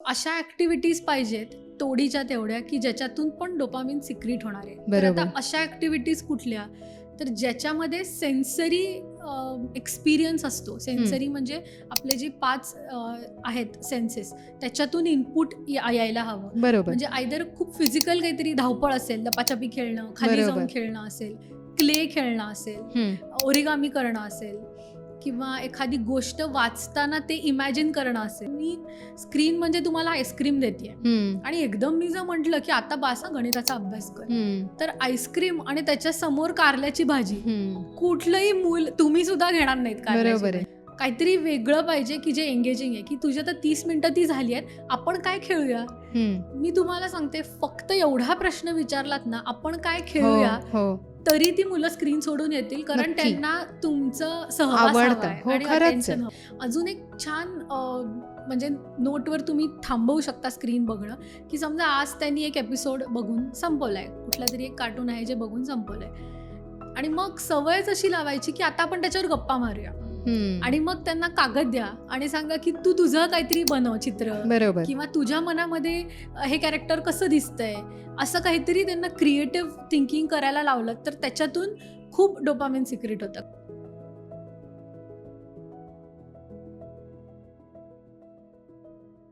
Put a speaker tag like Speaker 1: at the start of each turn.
Speaker 1: अशा ऍक्टिव्हिटीज पाहिजेत तोडीच्या तेवढ्या की ज्याच्यातून पण डोपामिन सिक्रीट होणार आहे. तर
Speaker 2: बरोबर.
Speaker 1: आता अशा ऍक्टिव्हिटीज कुठल्या? तर ज्याच्यामध्ये सेन्सरी एक्सपिरियन्स असतो. सेन्सरी म्हणजे आपले जे पाच अ, आहेत सेन्सेस त्याच्यातून इनपुट यायला हवं.
Speaker 2: बरोबर.
Speaker 1: म्हणजे आयदर खूप फिजिकल काहीतरी धावपळ असेल लपाछपी खेळणं खाली
Speaker 2: बरोबर.
Speaker 1: जाऊन खेळणं असेल क्ले खेळणं असेल
Speaker 2: हम्म,
Speaker 1: ओरिगामी करणं असेल किंवा एखादी गोष्ट वाचताना ते इमॅजिन करणं असेल. मी स्क्रीन म्हणजे तुम्हाला आईस्क्रीम देते आणि एकदम मी जर म्हटलं की आता बासा गणिताचा अभ्यास कर. तर आईस्क्रीम आणि त्याच्यासमोर कारल्याची भाजी. कुठलंही मूल तुम्ही सुद्धा घेणार नाहीत कारल्याची. काहीतरी वेगळं पाहिजे की जे एंगेजिंग आहे. की तुझ्या तर तीस मिनिटं ती झाली आहेत. आपण काय खेळूया. मी तुम्हाला सांगते फक्त एवढा प्रश्न विचारलात ना आपण काय
Speaker 2: हो
Speaker 1: खेळूया?
Speaker 2: हो.
Speaker 1: तरी ती मुलं स्क्रीन सोडून येतील कारण
Speaker 2: नक्की.
Speaker 1: त्यांना तुमचं सहवास
Speaker 2: आवडतं.
Speaker 1: हवाय
Speaker 2: हो,
Speaker 1: आणि
Speaker 2: खरंच आहे.
Speaker 1: attention हवं. अजून एक छान अं, म्हणजे नोटवर तुम्ही थांबवू शकता स्क्रीन बघणं की समजा आज त्यांनी एक एपिसोड बघून संपवलाय कुठला तरी एक कार्टून आहे जे बघून संपवलंय आणि मग सवयच अशी लावायची की आता आपण त्याच्यावर गप्पा मारूया. आणि मग त्यांना कागद द्या आणि सांगा की तू तुझं काहीतरी बनव चित्र.
Speaker 2: बरोबर.
Speaker 1: किंवा तुझ्या मनामध्ये हे कॅरेक्टर कसं दिसतंय? असं काहीतरी त्यांना क्रिएटिव्ह थिंकिंग करायला लावलं तर त्याच्यातून खूप डोपामिन सिक्रेट होतं.